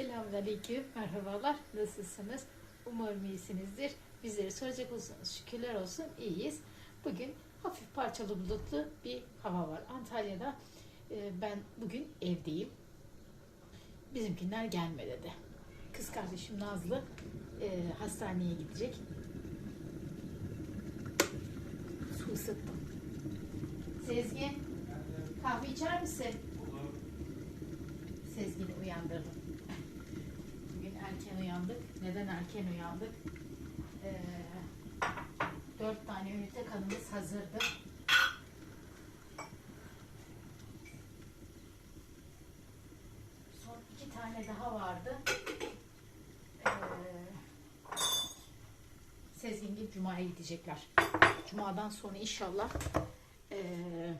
Selamünaleyküm, merhabalar. Nasılsınız? Umarım iyisinizdir. Bizleri soracak olsanız şükürler olsun iyiyiz. Bugün hafif parçalı bulutlu bir hava var. Antalya'da e, ben bugün evdeyim. Bizimkiler gelmedi de. Kız kardeşim Nazlı e, hastaneye gidecek. Su ısıttım. Sezgin, kahve içer misin? Sezgin'i uyandırdım. Uyandık. Neden erken uyandık? Ee, dört tane ünite kanımız hazırdı. Son iki tane daha vardı. Ee, Sezgin Cuma'ya gidecekler. Cuma'dan sonra inşallah ee,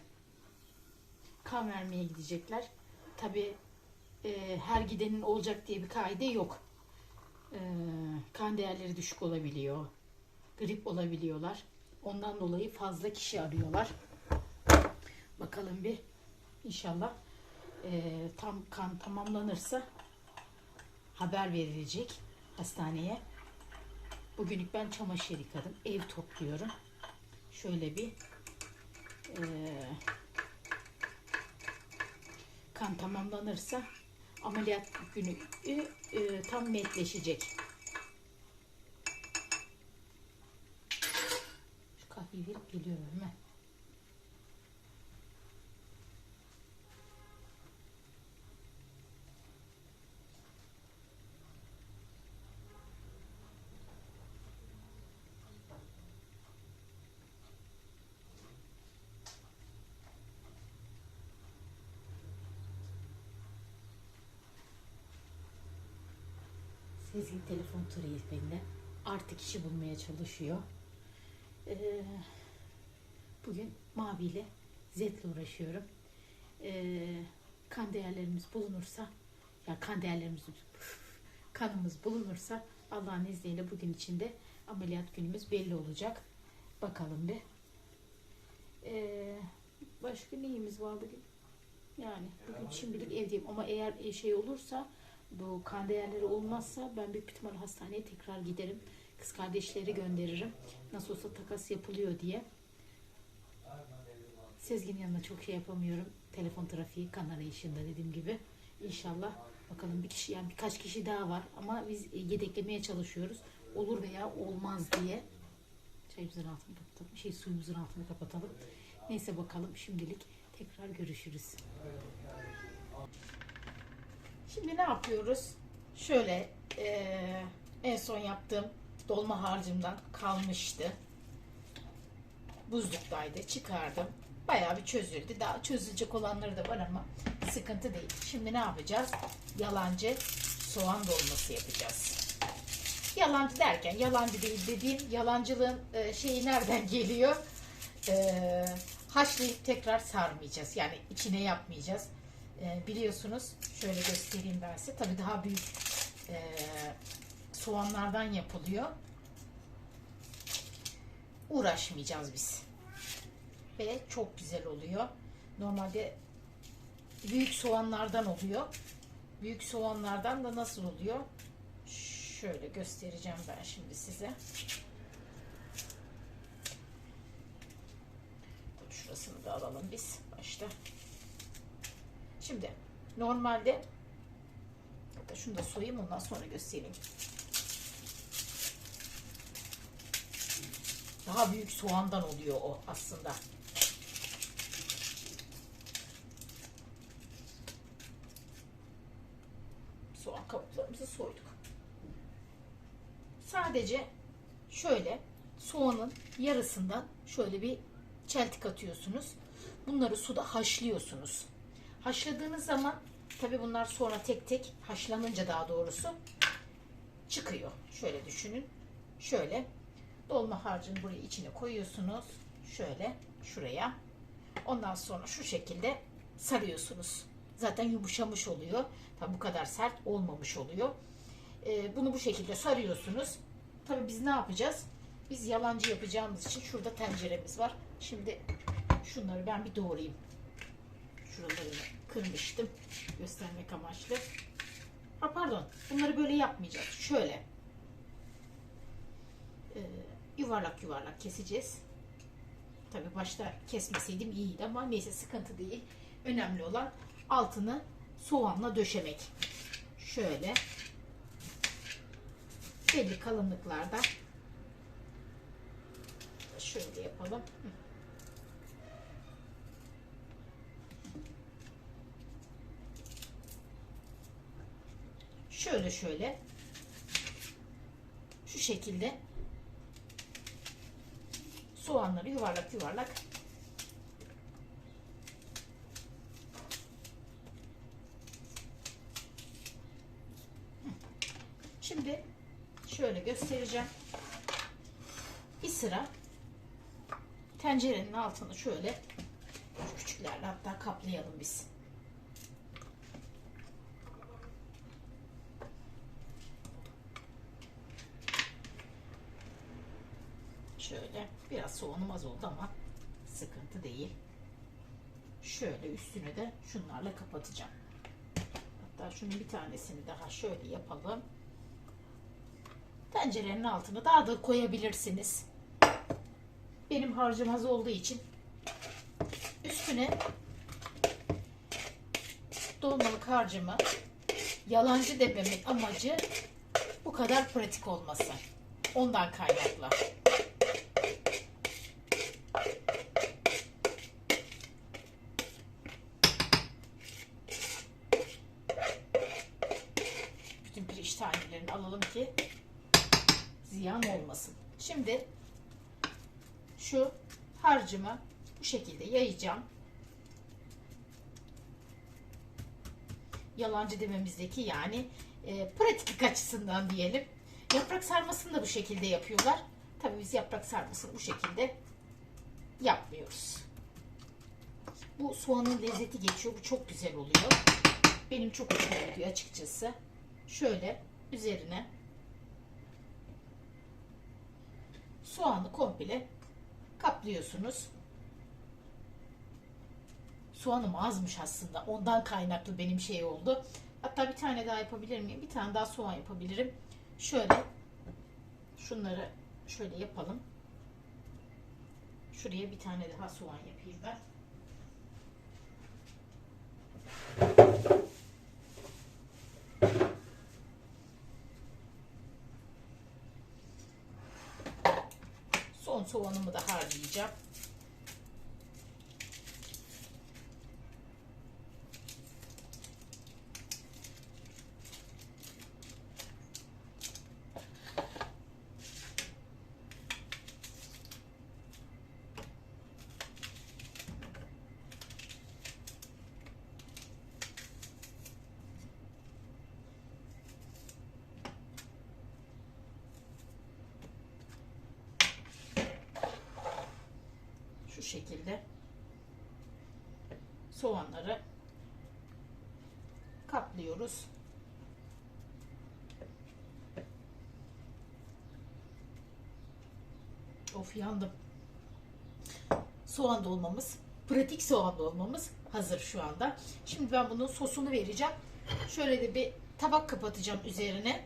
kan vermeye gidecekler. Tabii e, her gidenin olacak diye bir kaide yok. E, kan değerleri düşük olabiliyor. Grip olabiliyorlar. Ondan dolayı fazla kişi arıyorlar. Bakalım bir inşallah e, tam kan tamamlanırsa haber verilecek hastaneye. Bugünlük ben çamaşır yıkadım. Ev topluyorum. Şöyle bir e, kan tamamlanırsa ameliyat günü e, tam netleşecek. Şu kahveyi verip geliyorum hemen. Sezgin telefon benimle. Artık işi bulmaya çalışıyor. Ee, bugün Mavi ile Zed'le uğraşıyorum. Ee, kan değerlerimiz bulunursa, ya kan değerlerimiz, kanımız bulunursa Allah'ın izniyle bugün içinde ameliyat günümüz belli olacak. Bakalım bir. Ee, başka neyimiz var bugün? Yani bugün şimdilik evdeyim ama eğer şey olursa bu kan değerleri olmazsa ben büyük ihtimal hastaneye tekrar giderim. Kız kardeşleri gönderirim. Nasıl olsa takas yapılıyor diye. Sezgin yanına çok şey yapamıyorum. Telefon trafiği kan arayışında dediğim gibi. İnşallah bakalım bir kişi yani birkaç kişi daha var ama biz yedeklemeye çalışıyoruz. Olur veya olmaz diye. Çayımızın altını kapatalım. Şey suyumuzun altını kapatalım. Neyse bakalım şimdilik tekrar görüşürüz. Şimdi ne yapıyoruz? Şöyle eee, en son yaptığım dolma harcımdan kalmıştı. Buzluktaydı. Çıkardım. Bayağı bir çözüldü. Daha çözülecek olanları da var ama sıkıntı değil. Şimdi ne yapacağız? Yalancı soğan dolması yapacağız. Yalancı derken yalancı değil dediğim yalancılığın e, şeyi nereden geliyor? E, haşlayıp tekrar sarmayacağız. Yani içine yapmayacağız. E, biliyorsunuz şöyle göstereyim ben size. Tabii daha büyük e, soğanlardan yapılıyor. Uğraşmayacağız biz. Ve çok güzel oluyor. Normalde büyük soğanlardan oluyor. Büyük soğanlardan da nasıl oluyor? Şöyle göstereceğim ben şimdi size. Şurasını da alalım biz başta. Şimdi normalde hatta şunu da soyayım ondan sonra göstereyim. Daha büyük soğandan oluyor o aslında. Soğan kabuklarımızı soyduk. Sadece şöyle soğanın yarısından şöyle bir çeltik atıyorsunuz. Bunları suda haşlıyorsunuz. Haşladığınız zaman tabi bunlar sonra tek tek haşlanınca daha doğrusu çıkıyor. Şöyle düşünün. Şöyle dolma harcını buraya içine koyuyorsunuz. Şöyle şuraya. Ondan sonra şu şekilde sarıyorsunuz. Zaten yumuşamış oluyor. Tabi bu kadar sert olmamış oluyor. Ee, bunu bu şekilde sarıyorsunuz. Tabi biz ne yapacağız? Biz yalancı yapacağımız için şurada tenceremiz var. Şimdi şunları ben bir doğrayayım. Şuralarını kırmıştım göstermek amaçlı. Ha, pardon. Bunları böyle yapmayacağız. Şöyle. Ee, yuvarlak yuvarlak keseceğiz. Tabii başta kesmeseydim iyiydi ama neyse sıkıntı değil. Önemli olan altını soğanla döşemek. Şöyle belli kalınlıklarda şöyle yapalım. Hı. Şöyle şöyle şu şekilde soğanları yuvarlak yuvarlak Şimdi şöyle göstereceğim. Bir sıra tencerenin altını şöyle küçüklerle hatta kaplayalım biz. Şöyle biraz soğanım az oldu ama sıkıntı değil. Şöyle üstünü de şunlarla kapatacağım. Hatta şunun bir tanesini daha şöyle yapalım. Tencerenin altını daha da koyabilirsiniz. Benim harcım az olduğu için üstüne dolmalık harcımı yalancı dememin amacı bu kadar pratik olması. Ondan kaynaklı. Alalım ki ziyan olmasın. Şimdi şu harcımı bu şekilde yayacağım. Yalancı dememizdeki yani e, pratiklik açısından diyelim. Yaprak sarmasını da bu şekilde yapıyorlar. Tabii biz yaprak sarmasını bu şekilde yapmıyoruz. Bu soğanın lezzeti geçiyor. Bu çok güzel oluyor. Benim çok hoşuma gidiyor açıkçası. Şöyle üzerine soğanı komple kaplıyorsunuz. Soğanım azmış aslında. Ondan kaynaklı benim şey oldu. Hatta bir tane daha yapabilir miyim? Bir tane daha soğan yapabilirim. Şöyle şunları şöyle yapalım. Şuraya bir tane daha soğan yapayım ben. Son soğanımı da harlayacağım. Şu şekilde soğanları kaplıyoruz. Of yandım. Soğan dolmamız, pratik soğan dolmamız hazır şu anda. Şimdi ben bunun sosunu vereceğim. Şöyle de bir tabak kapatacağım üzerine.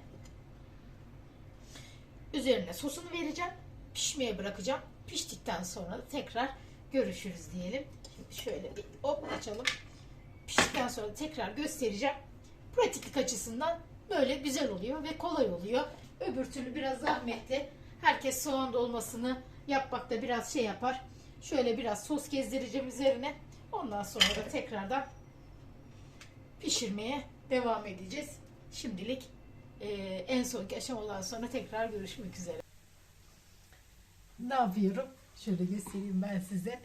Üzerine sosunu vereceğim. Pişmeye bırakacağım. Piştikten sonra tekrar görüşürüz diyelim. Şimdi şöyle bir hop açalım. Piştikten sonra tekrar göstereceğim. Pratiklik açısından böyle güzel oluyor ve kolay oluyor. Öbür türlü biraz zahmetli. Herkes soğan dolmasını yapmakta biraz şey yapar. Şöyle biraz sos gezdireceğim üzerine. Ondan sonra da tekrardan pişirmeye devam edeceğiz. Şimdilik e, en sonki aşamadan sonra tekrar görüşmek üzere. Ne yapıyorum? Şöyle göstereyim ben size.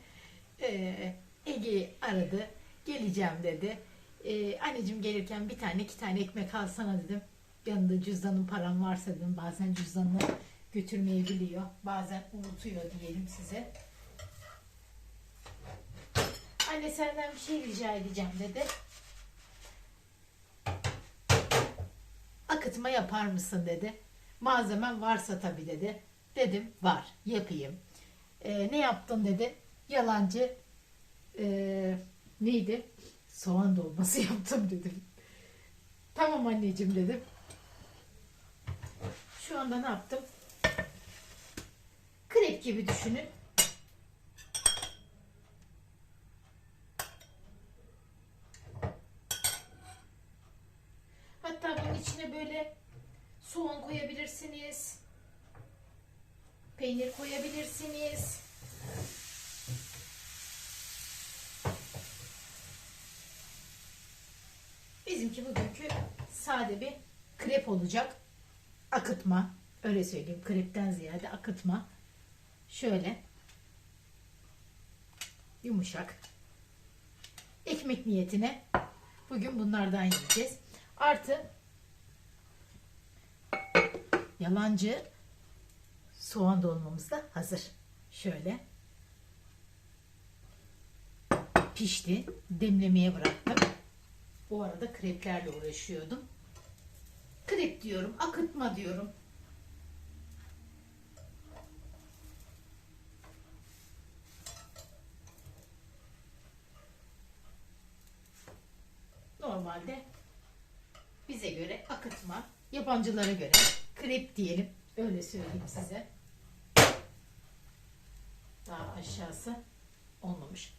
Ee, Ege aradı. Geleceğim dedi. Ee, anneciğim gelirken bir tane iki tane ekmek alsana dedim. Yanında cüzdanın param varsa dedim. Bazen cüzdanını götürmeyebiliyor. Bazen unutuyor diyelim size. Anne senden bir şey rica edeceğim dedi. Akıtma yapar mısın dedi. Malzemen varsa tabii dedi. Dedim var yapayım. Ee, ne yaptın dedi. Yalancı ee, neydi? Soğan dolması yaptım dedim. Tamam anneciğim dedim. Şu anda ne yaptım? Krep gibi düşünün. Hatta bunun içine böyle soğan koyabilirsiniz. Peynir koyabilirsiniz. Bizimki bugünkü sade bir krep olacak. Akıtma. Öyle söyleyeyim. Krepten ziyade akıtma. Şöyle. Yumuşak. Ekmek niyetine bugün bunlardan yiyeceğiz. Artı yalancı soğan dolmamız da hazır. Şöyle. Pişti. Demlemeye bıraktım. Bu arada kreplerle uğraşıyordum. Krep diyorum, akıtma diyorum. Normalde bize göre akıtma, yabancılara göre krep diyelim. Öyle söyleyeyim size. Aşağısı olmamış.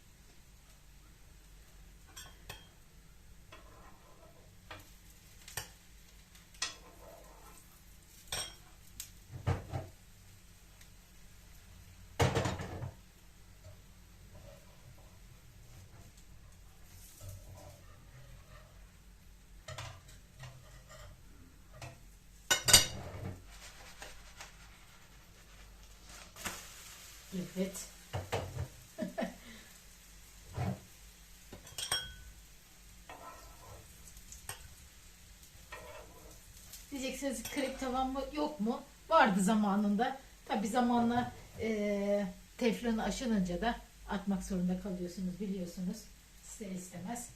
Evet. Diyeceksiniz krep tavan mı yok mu? Vardı zamanında. Tabi zamanla eee teflonu aşınınca da atmak zorunda kalıyorsunuz biliyorsunuz. İster istemez.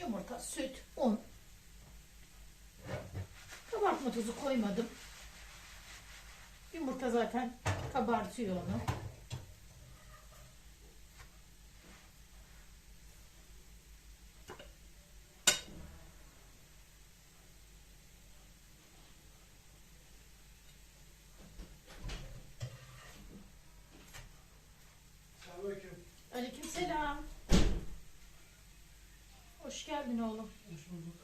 Yumurta, süt, un. Kabartma tozu koymadım. Yumurta zaten kabartıyor onu. Bulduk.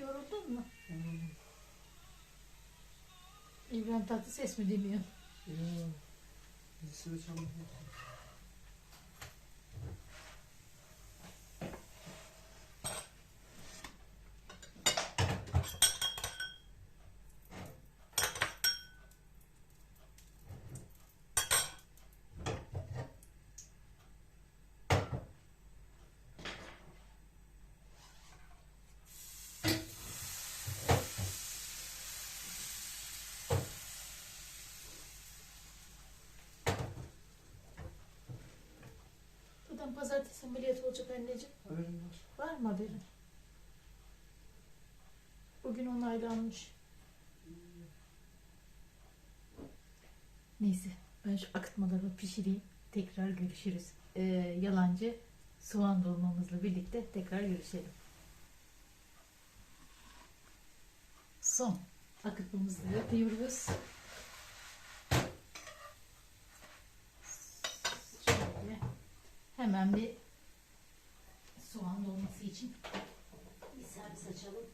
Yoruldun mu? Yoruldum. İbrahim Tatlıses mi demiyor? Ya. Lisede çalmak Buradan pazartesi ameliyat olacak anneciğim. Haberim var. Var mı haberin? Bugün onaylanmış. Neyse ben şu akıtmalarımı pişireyim. Tekrar görüşürüz. Ee, yalancı soğan dolmamızla birlikte tekrar görüşelim. Son akıtmamızı yapıyoruz. Şöyle hemen bir soğan dolması için bir servis açalım.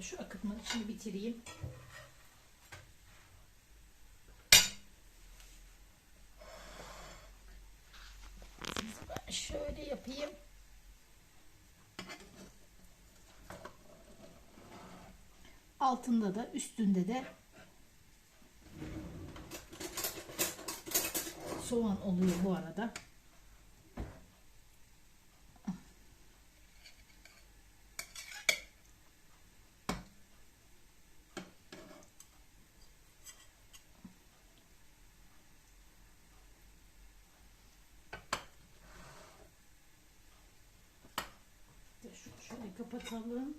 Şu akıtmanın içini bitireyim. altında da üstünde de soğan oluyor bu arada. Şöyle kapatalım.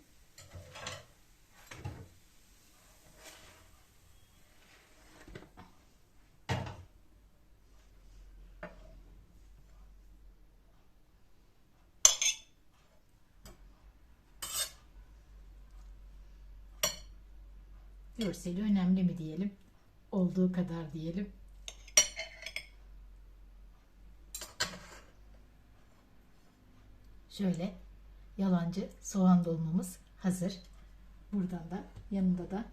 Görseli önemli mi diyelim? Olduğu kadar diyelim. Şöyle yalancı soğan dolmamız hazır. Buradan da yanında da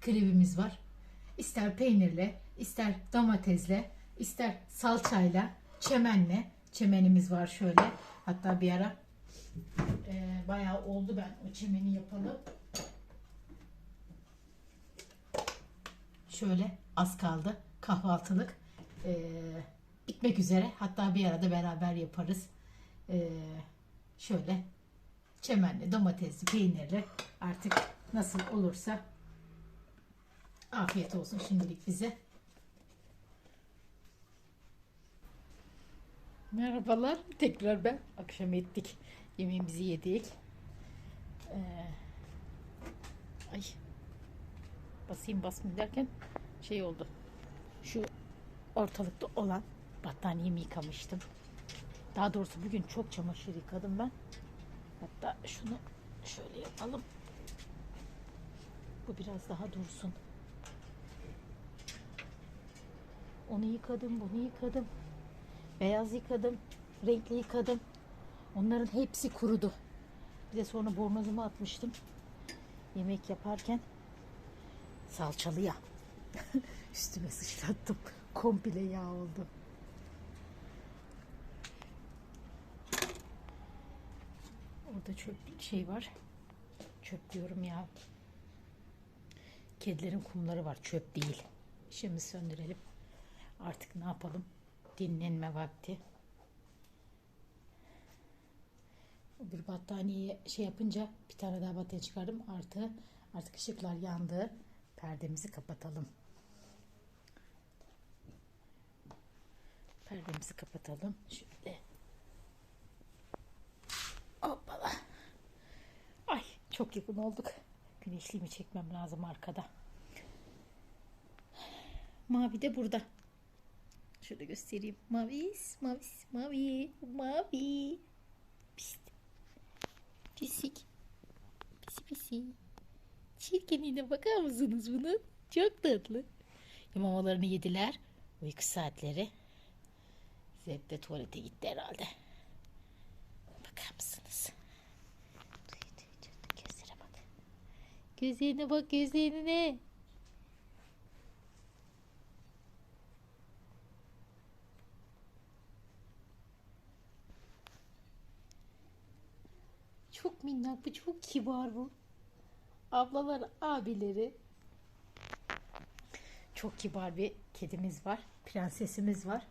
krevimiz var. İster peynirle, ister domatesle, ister salçayla, çemenle. Çemenimiz var şöyle. Hatta bir ara e, bayağı oldu ben o çemeni yapalım. Şöyle az kaldı kahvaltılık. E, bitmek üzere. Hatta bir arada beraber yaparız. E, şöyle çemenli, domatesli, peynirli artık nasıl olursa afiyet olsun şimdilik bize. Merhabalar. Tekrar ben. Akşam ettik. Yemeğimizi yedik. Ee, ay. Basayım basmayayım derken şey oldu. Şu ortalıkta olan battaniyemi yıkamıştım. Daha doğrusu bugün çok çamaşır yıkadım ben. Hatta şunu şöyle yapalım. Bu biraz daha dursun. Onu yıkadım, bunu yıkadım. Beyaz yıkadım, renkli yıkadım. Onların hepsi kurudu. Bir de sonra bornozumu atmıştım. Yemek yaparken salçalı yağ. Üstüme sıçrattım. Komple yağ oldu. Orada çöp şey var. Çöp diyorum ya. Kedilerin kumları var. Çöp değil. Şimdi söndürelim. Artık ne yapalım? Dinlenme vakti. Bir battaniye şey yapınca bir tane daha battaniye çıkardım. Artı artık ışıklar yandı. Perdemizi kapatalım. Perdemizi kapatalım. Şöyle. Hoppala. Ay çok yakın olduk. Güneşliğimi çekmem lazım arkada. Mavi de burada. Şöyle göstereyim. Mavis, mavis, mavi, mavi. Pist. Pisik. Pisi pisi. Çirkinliğine bakar mısınız bunun? Çok tatlı. Mamalarını yediler. Uyku saatleri. Zed de tuvalete gitti herhalde. Bakar mısınız? Gözlere bak. Gözlerine bak gözlerine. Çok minnak bu, çok kibar bu. Ablalar, abileri. Çok kibar bir kedimiz var. Prensesimiz var.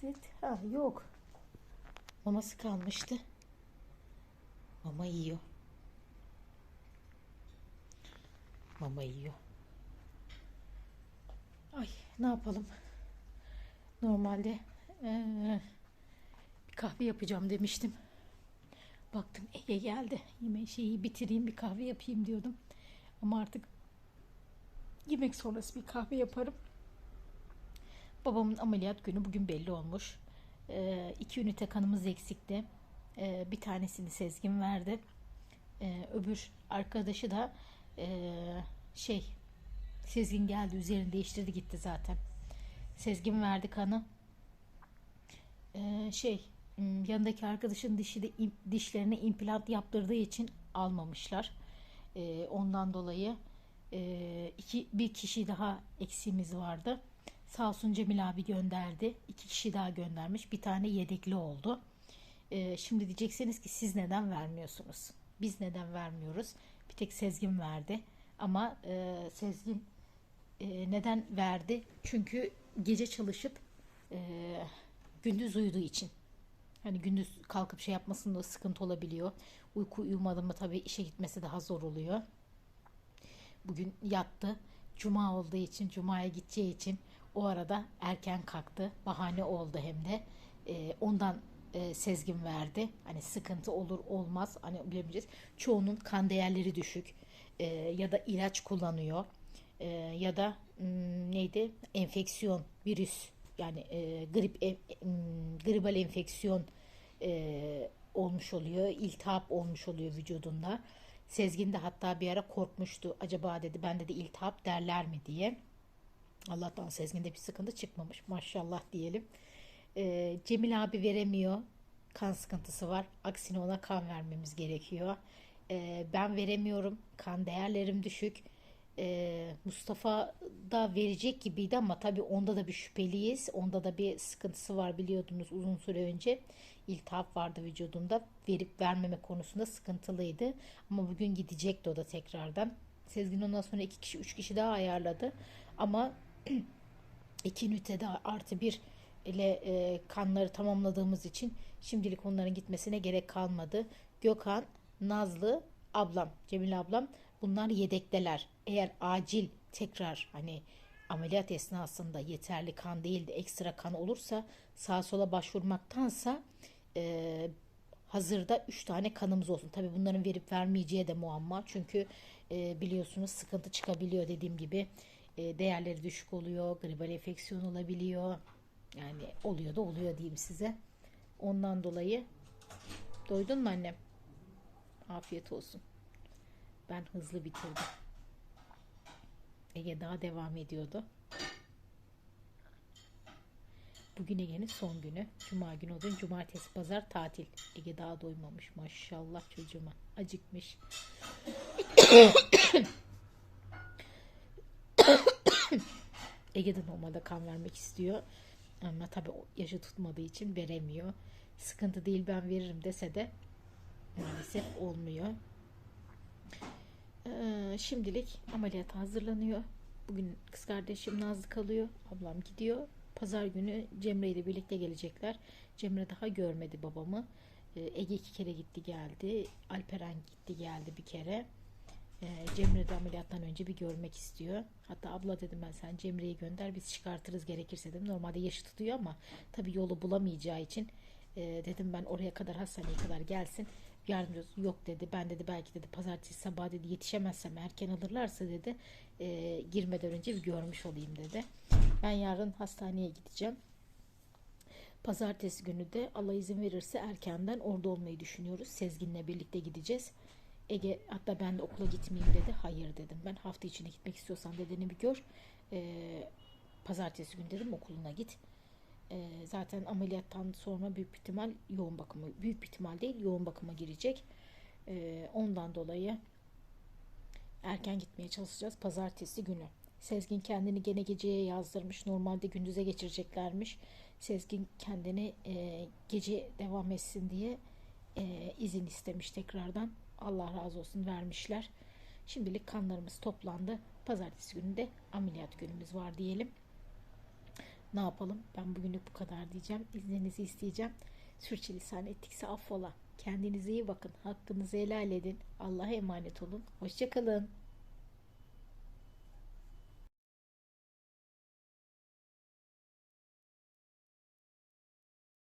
Set, ha yok. Maması kalmıştı. Mama yiyor. Mama yiyor. Ay ne yapalım? Normalde eee, bir kahve yapacağım demiştim. Baktım Ege geldi. Yemeği şeyi bitireyim bir kahve yapayım diyordum. Ama artık yemek sonrası bir kahve yaparım. Babamın ameliyat günü bugün belli olmuş. Ee, iki ünite kanımız eksikti. Ee, bir tanesini Sezgin verdi. Ee, öbür arkadaşı da ee, şey Sezgin geldi üzerini değiştirdi gitti zaten. Sezgin verdi kanı. Ee, şey yanındaki arkadaşın dişi de dişlerine implant yaptırdığı için almamışlar. Ee, ondan dolayı ee, iki bir kişi daha eksiğimiz vardı. Sağ olsun Cemil abi gönderdi. İki kişi daha göndermiş. Bir tane yedekli oldu. Ee, şimdi diyeceksiniz ki siz neden vermiyorsunuz? Biz neden vermiyoruz? Bir tek Sezgin verdi. Ama e, Sezgin e, neden verdi? Çünkü gece çalışıp e, gündüz uyuduğu için. Hani gündüz kalkıp şey yapmasında sıkıntı olabiliyor. Uyku uyumadı mı tabii işe gitmesi daha zor oluyor. Bugün yattı. Cuma olduğu için, cumaya gideceği için o arada erken kalktı. Bahane oldu hem de. Ee, ondan e, Sezgin verdi. Hani sıkıntı olur olmaz hani bilemeyeceğiz. Çoğunun kan değerleri düşük e, ya da ilaç kullanıyor E, ya da hmm, neydi enfeksiyon virüs yani e, grip e, gribal enfeksiyon e, olmuş oluyor. iltihap olmuş oluyor vücudunda. Sezgin de hatta bir ara korkmuştu. Acaba dedi ben dedi iltihap derler mi diye. Allah'tan Sezgin'de bir sıkıntı çıkmamış. Maşallah diyelim. Ee, Cemil abi veremiyor. Kan sıkıntısı var. Aksine ona kan vermemiz gerekiyor. Ee, ben veremiyorum. Kan değerlerim düşük. Ee, Mustafa da verecek gibiydi ama tabii onda da bir şüpheliyiz. Onda da bir sıkıntısı var biliyordunuz uzun süre önce. İltihap vardı vücudunda. Verip vermeme konusunda sıkıntılıydı. Ama bugün gidecekti o da tekrardan. Sezgin ondan sonra iki kişi, üç kişi daha ayarladı. Ama iki ünitede artı bir ile e, kanları tamamladığımız için şimdilik onların gitmesine gerek kalmadı. Gökhan, Nazlı, ablam, Cemil ablam bunlar yedekteler. Eğer acil tekrar hani ameliyat esnasında yeterli kan değil de ekstra kan olursa sağa sola başvurmaktansa e, hazırda 3 tane kanımız olsun. Tabii bunların verip vermeyeceği de muamma. Çünkü e, biliyorsunuz sıkıntı çıkabiliyor dediğim gibi. E, değerleri düşük oluyor. Gribal enfeksiyon olabiliyor. Yani oluyor da oluyor diyeyim size. Ondan dolayı doydun mu annem? Afiyet olsun. Ben hızlı bitirdim. Ege daha devam ediyordu. Bugün Ege'nin son günü. Cuma günü olduğu cumartesi pazar tatil. Ege daha doymamış maşallah çocuğuma. Acıkmış. Ege de normalde kan vermek istiyor. Ama tabii o yaşı tutmadığı için veremiyor. Sıkıntı değil ben veririm dese de maalesef olmuyor. Ee, şimdilik ameliyata hazırlanıyor. Bugün kız kardeşim Nazlı kalıyor. Ablam gidiyor. Pazar günü Cemre ile birlikte gelecekler. Cemre daha görmedi babamı. Ee, Ege iki kere gitti geldi. Alperen gitti geldi bir kere. Ee, Cemre de ameliyattan önce bir görmek istiyor. Hatta abla dedim ben sen Cemre'yi gönder biz çıkartırız gerekirse dedim. Normalde yaşı tutuyor ama tabii yolu bulamayacağı için e, dedim ben oraya kadar hastaneye kadar gelsin. Yardımcı. Yok dedi. Ben dedi belki dedi pazartesi sabah dedi yetişemezsem erken alırlarsa dedi e, girmeden önce bir görmüş olayım dedi. Ben yarın hastaneye gideceğim. Pazartesi günü de Allah izin verirse erkenden orada olmayı düşünüyoruz. Sezgin'le birlikte gideceğiz. Ege hatta ben de okula gitmeyeyim dedi. Hayır dedim. Ben hafta içinde gitmek istiyorsan dedeni bir gör. Ee, pazartesi günü dedim okuluna git. Ee, zaten ameliyattan sonra büyük ihtimal yoğun bakıma, büyük ihtimal değil yoğun bakıma girecek. Ee, ondan dolayı erken gitmeye çalışacağız pazartesi günü. Sezgin kendini gene geceye yazdırmış. Normalde gündüze geçireceklermiş. Sezgin kendini e, gece devam etsin diye e, izin istemiş tekrardan. Allah razı olsun vermişler. Şimdilik kanlarımız toplandı. Pazartesi günü de ameliyat günümüz var diyelim. Ne yapalım? Ben bugünlük bu kadar diyeceğim. İzninizi isteyeceğim. Sürçülisan ettikse affola. Kendinize iyi bakın. Hakkınızı helal edin. Allah'a emanet olun. Hoşçakalın.